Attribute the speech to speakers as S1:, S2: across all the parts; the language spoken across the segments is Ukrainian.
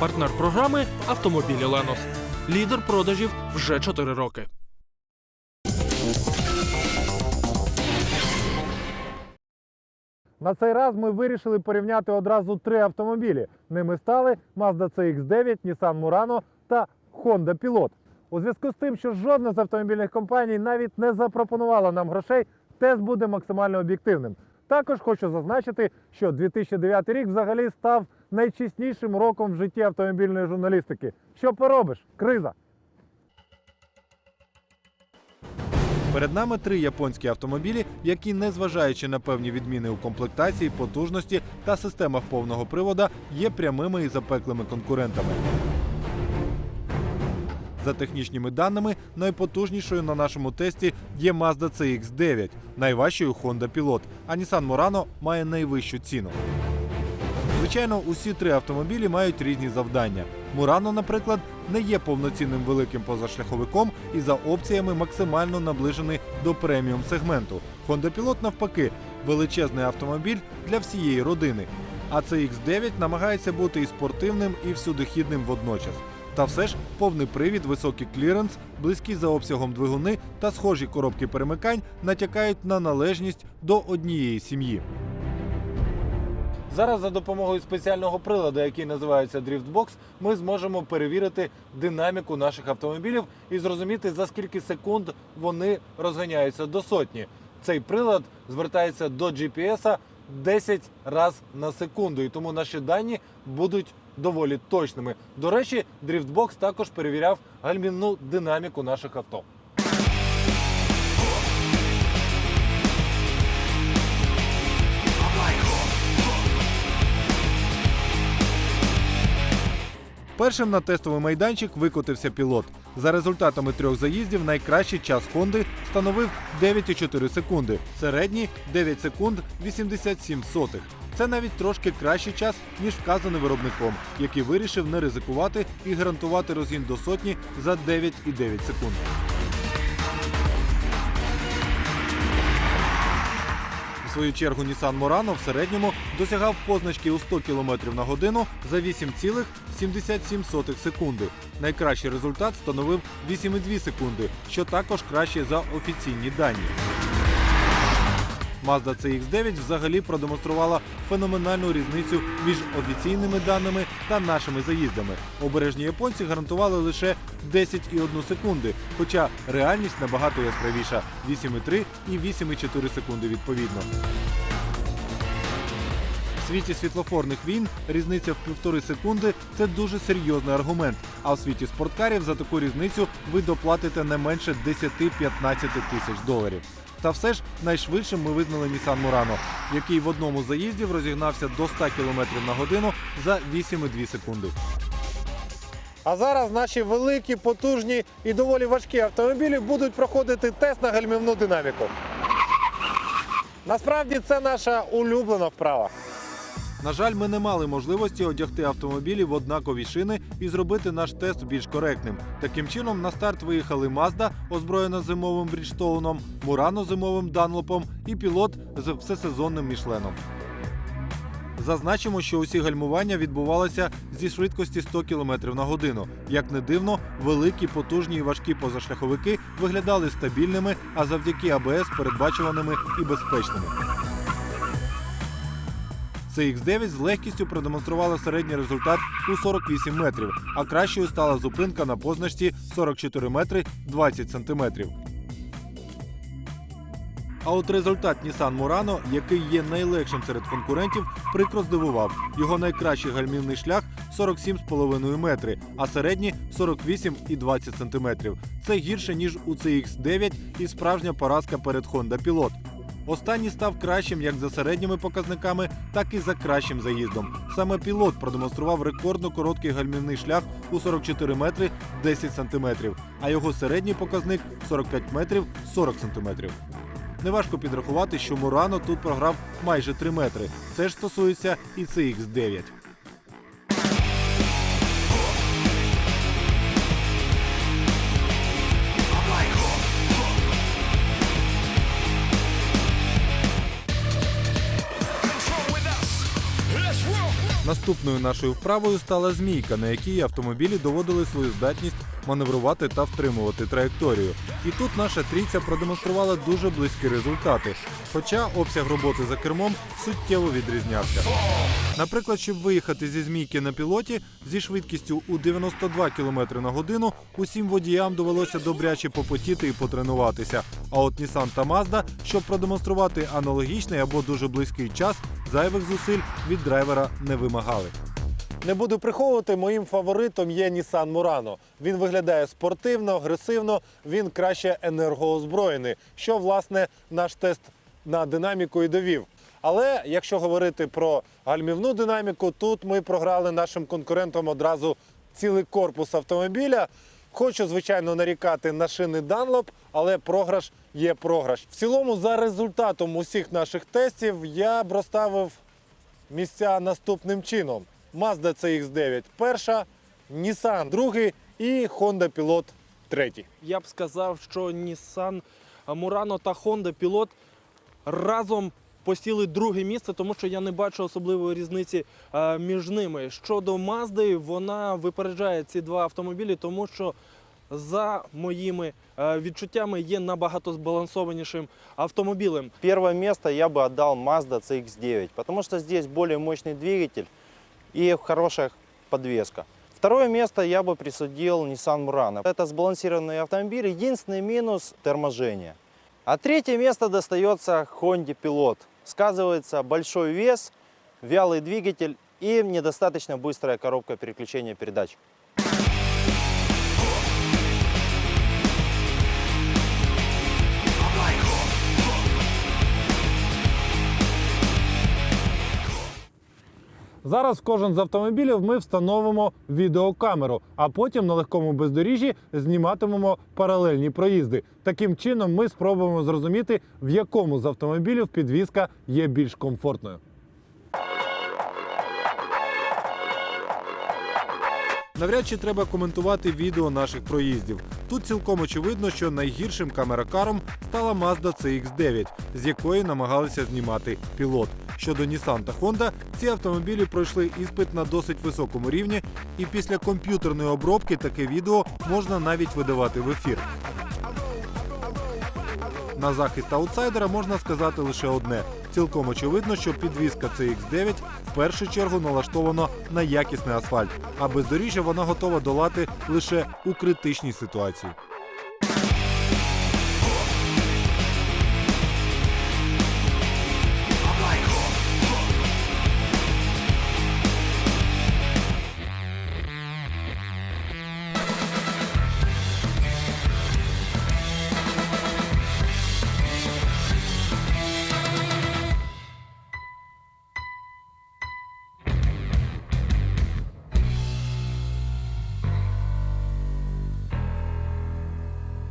S1: Партнер програми Автомобілі Ленос. Лідер продажів вже 4 роки.
S2: На цей раз ми вирішили порівняти одразу три автомобілі. Ними стали Mazda CX-9, Nissan Murano та Honda Pilot. У зв'язку з тим, що жодна з автомобільних компаній навіть не запропонувала нам грошей, тест буде максимально об'єктивним. Також хочу зазначити, що 2009 рік взагалі став найчеснішим роком в житті автомобільної журналістики. Що поробиш? Криза.
S3: Перед нами три японські автомобілі, які, незважаючи на певні відміни у комплектації, потужності та системах повного привода, є прямими і запеклими конкурентами. За технічними даними, найпотужнішою на нашому тесті є Mazda CX-9, найважчою Honda Pilot, а Nissan Murano має найвищу ціну. Звичайно, усі три автомобілі мають різні завдання. Мурано, наприклад, не є повноцінним великим позашляховиком і за опціями максимально наближений до преміум сегменту. Honda Pilot, навпаки, величезний автомобіль для всієї родини. А CX-9 намагається бути і спортивним, і всюдихідним водночас. Та все ж повний привід, високий кліренс, близькі за обсягом двигуни та схожі коробки перемикань натякають на належність до однієї сім'ї. Зараз за допомогою спеціального приладу, який називається DriftBox, ми зможемо перевірити динаміку наших автомобілів і зрозуміти, за скільки секунд вони розганяються до сотні. Цей прилад звертається до GPS 10 разів на секунду, і тому наші дані будуть доволі точними. До речі, дріфтбокс також перевіряв гальмінну динаміку наших авто. Першим на тестовий майданчик викотився пілот. За результатами трьох заїздів найкращий час Хонди становив 9,4 секунди, середній 9 секунд 87 сотих. Це навіть трошки кращий час, ніж вказаний виробником, який вирішив не ризикувати і гарантувати розгін до сотні за 9,9 секунд. В свою чергу Nissan Murano в середньому досягав позначки у 100 км на годину за 8,77 секунди. Найкращий результат становив 8,2 секунди, що також краще за офіційні дані. Mazda CX-9 взагалі продемонструвала феноменальну різницю між офіційними даними та нашими заїздами. Обережні японці гарантували лише 10,1 секунди, хоча реальність набагато яскравіша 8,3 і 8,4 секунди відповідно. Світі світлофорних війн різниця в півтори секунди це дуже серйозний аргумент. А в світі спорткарів за таку різницю ви доплатите не менше 10-15 тисяч доларів. Та все ж найшвидшим ми визнали Nissan Murano, який в одному з заїздів розігнався до 100 км на годину за 8,2 секунди.
S2: А зараз наші великі, потужні і доволі важкі автомобілі будуть проходити тест на гальмівну динаміку. Насправді це наша улюблена вправа.
S3: На жаль, ми не мали можливості одягти автомобілі в однакові шини і зробити наш тест більш коректним. Таким чином, на старт виїхали Mazda, озброєна зимовим Бріджстоуном, Murano зимовим Данлопом і пілот з всесезонним Мішленом. Зазначимо, що усі гальмування відбувалися зі швидкості 100 км на годину. Як не дивно, великі, потужні і важкі позашляховики виглядали стабільними, а завдяки АБС передбачуваними і безпечними. CX-9 з легкістю продемонструвала середній результат у 48 метрів, а кращою стала зупинка на позначці 44 метри 20 сантиметрів. А от результат Nissan Murano, який є найлегшим серед конкурентів, прикро здивував. Його найкращий гальмівний шлях 47,5 метри, а середній 48,20 сантиметрів. Це гірше ніж у CX-9 і справжня поразка перед Honda Pilot. Останній став кращим як за середніми показниками, так і за кращим заїздом. Саме пілот продемонстрував рекордно короткий гальмівний шлях у 44 метри 10 сантиметрів, а його середній показник 45 метрів 40 сантиметрів. Неважко підрахувати, що Мурано тут програв майже 3 метри. Це ж стосується і CX-9. Наступною нашою вправою стала змійка, на якій автомобілі доводили свою здатність маневрувати та втримувати траєкторію. І тут наша трійця продемонструвала дуже близькі результати, хоча обсяг роботи за кермом суттєво відрізнявся. Наприклад, щоб виїхати зі змійки на пілоті зі швидкістю у 92 км на годину, усім водіям довелося добряче попотіти і потренуватися. А от Nissan та Mazda, щоб продемонструвати аналогічний або дуже близький час, зайвих зусиль від драйвера не вимагали.
S2: Не буду приховувати, моїм фаворитом є Nissan Murano. Він виглядає спортивно, агресивно, він краще енергоозброєний, що власне наш тест на динаміку і довів. Але якщо говорити про гальмівну динаміку, тут ми програли нашим конкурентам одразу цілий корпус автомобіля. Хочу, звичайно, нарікати на шини Dunlop, але програш є програш. В цілому, за результатом усіх наших тестів, я б розставив місця наступним чином: Mazda CX-9 перша, Nissan другий і Honda Pilot третій.
S1: Я б сказав, що Nissan Murano та Honda Pilot разом посіли друге місце, тому що я не бачу особливої різниці е, між ними. Щодо Mazda, вона випереджає ці два автомобілі, тому що за моїми е, відчуттями є набагато збалансованішим автомобілем.
S4: Первое место я бы отдал Mazda CX-9, потому что здесь более мощный двигатель и хорошая подвеска. Второе место я бы присудил Nissan Murano. Это сбалансированный автомобиль, единственный минус – торможение. А третье место достается Honda Pilot. Сказывается большой вес, вялый двигатель и недостаточно быстрая коробка переключения передач.
S2: Зараз кожен з автомобілів ми встановимо відеокамеру, а потім на легкому бездоріжжі зніматимемо паралельні проїзди. Таким чином ми спробуємо зрозуміти, в якому з автомобілів підвізка є більш комфортною.
S3: Навряд чи треба коментувати відео наших проїздів. Тут цілком очевидно, що найгіршим камеракаром стала Mazda CX-9, з якої намагалися знімати пілот. Щодо Nissan та Honda, ці автомобілі пройшли іспит на досить високому рівні, і після комп'ютерної обробки таке відео можна навіть видавати в ефір. На захист аутсайдера можна сказати лише одне: цілком очевидно, що підвізка CX-9 в першу чергу налаштовано на якісний асфальт, а бездоріжжя вона готова долати лише у критичній ситуації.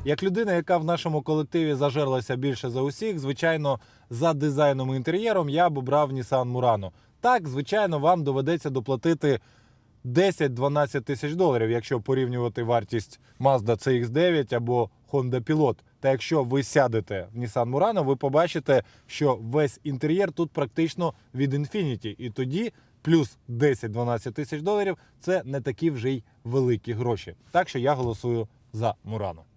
S2: Як людина, яка в нашому колективі зажерлася більше за усіх, звичайно, за дизайном і інтер'єром я б обрав Nissan Murano. Так, звичайно, вам доведеться доплатити 10-12 тисяч доларів, якщо порівнювати вартість Mazda CX-9 або Honda Pilot. Та якщо ви сядете в Nissan Murano, ви побачите, що весь інтер'єр тут практично від Infiniti. І тоді плюс 10-12 тисяч доларів це не такі вже й великі гроші. Так що я голосую за Murano.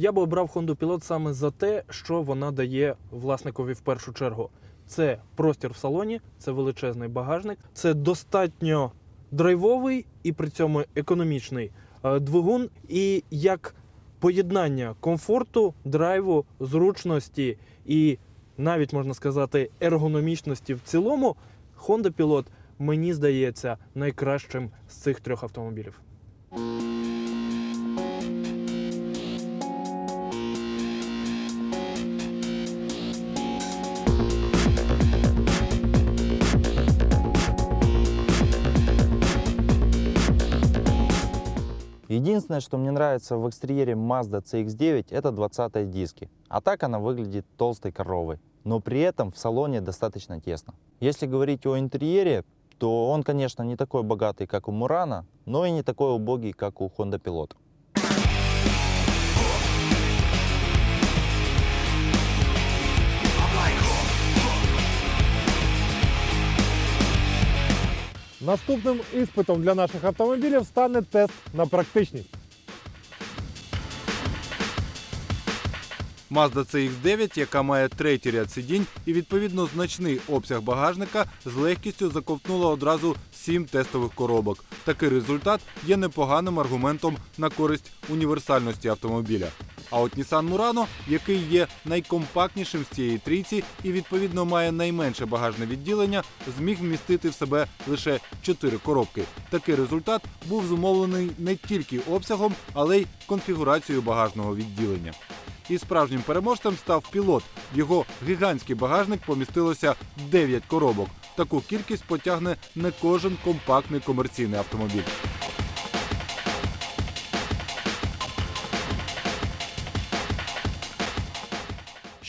S1: Я би обрав Honda Pilot саме за те, що вона дає власникові в першу чергу. Це простір в салоні, це величезний багажник, це достатньо драйвовий і при цьому економічний е, двигун. І як поєднання комфорту, драйву, зручності і навіть можна сказати ергономічності в цілому, Honda Pilot мені здається найкращим з цих трьох автомобілів.
S4: Единственное, что мне нравится в экстерьере Mazda CX-9, это 20 диски. А так она выглядит толстой коровой. но при этом в салоне достаточно тесно. Если говорить о интерьере, то он, конечно, не такой богатый, как у Мурана, но и не такой убогий, как у Honda Pilot.
S2: Наступним іспитом для наших автомобілів стане тест на практичність.
S3: Mazda CX-9, яка має третій ряд сидінь і відповідно значний обсяг багажника, з легкістю заковтнула одразу сім тестових коробок. Такий результат є непоганим аргументом на користь універсальності автомобіля. А от Nissan Murano, який є найкомпактнішим з цієї трійці і відповідно має найменше багажне відділення, зміг вмістити в себе лише 4 коробки. Такий результат був зумовлений не тільки обсягом, але й конфігурацією багажного відділення. І справжнім переможцем став пілот. В його гігантський багажник помістилося 9 коробок. Таку кількість потягне не кожен компактний комерційний автомобіль.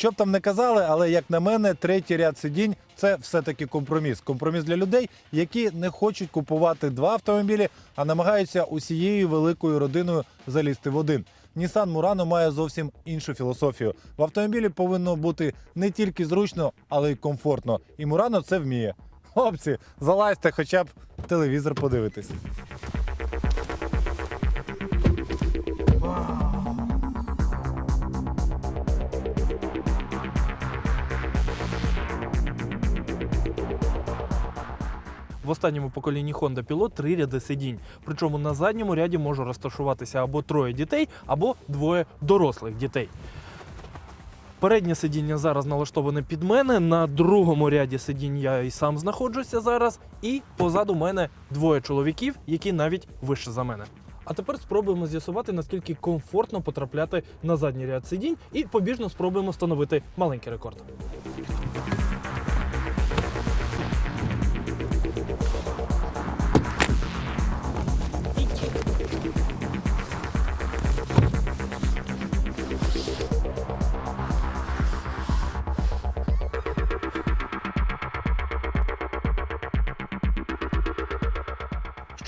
S2: Що б там не казали, але як на мене, третій ряд сидінь це все-таки компроміс. Компроміс для людей, які не хочуть купувати два автомобілі, а намагаються усією великою родиною залізти в один. Nissan Murano має зовсім іншу філософію. В автомобілі повинно бути не тільки зручно, але й комфортно. І Murano це вміє. Хлопці, залазьте, хоча б телевізор подивитись.
S1: В останньому поколінні Honda Pilot три ряди сидінь. Причому на задньому ряді може розташуватися або троє дітей, або двоє дорослих дітей. Переднє сидіння зараз налаштоване під мене. На другому ряді сидінь я і сам знаходжуся зараз. І позаду мене двоє чоловіків, які навіть вище за мене. А тепер спробуємо з'ясувати, наскільки комфортно потрапляти на задній ряд сидінь, і побіжно спробуємо встановити маленький рекорд.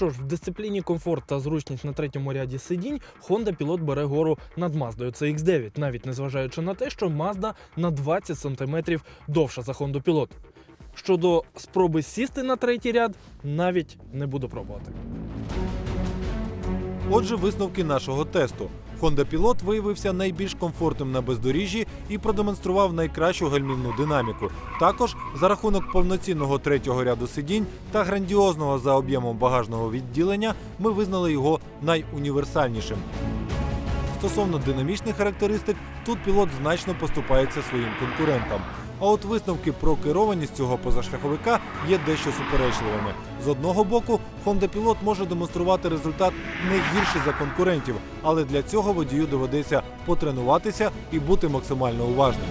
S1: Що ж, в дисципліні комфорт та зручність на третьому ряді сидінь Honda Pilot бере гору над Маздою CX-9, навіть незважаючи на те, що Mazda на 20 см довша за Honda Pilot. Щодо спроби сісти на третій ряд, навіть не буду пробувати.
S3: Отже, висновки нашого тесту. Honda Pilot виявився найбільш комфортним на бездоріжжі і продемонстрував найкращу гальмівну динаміку. Також за рахунок повноцінного третього ряду сидінь та грандіозного за об'ємом багажного відділення ми визнали його найуніверсальнішим. Стосовно динамічних характеристик, тут пілот значно поступається своїм конкурентам. А от висновки про керованість цього позашляховика є дещо суперечливими. З одного боку, Honda Pilot може демонструвати результат не гірший за конкурентів, але для цього водію доведеться потренуватися і бути максимально уважним.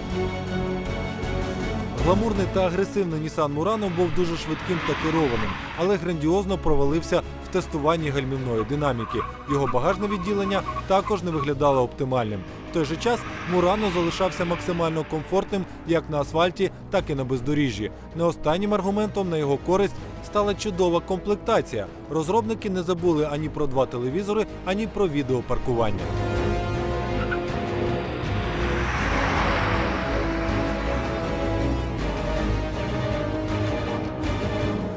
S3: Гламурний та агресивний Nissan Murano був дуже швидким та керованим, але грандіозно провалився в тестуванні гальмівної динаміки. Його багажне відділення також не виглядало оптимальним. Той же час Murano залишався максимально комфортним як на асфальті, так і на бездоріжжі. Не останнім аргументом на його користь стала чудова комплектація. Розробники не забули ані про два телевізори, ані про відеопаркування.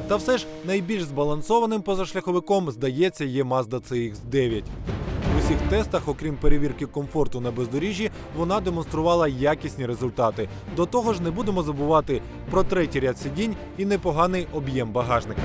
S3: Та все ж найбільш збалансованим позашляховиком, здається, є Mazda CX-9. Усіх тестах, окрім перевірки комфорту на бездоріжжі, вона демонструвала якісні результати. До того ж, не будемо забувати про третій ряд сидінь і непоганий об'єм багажника.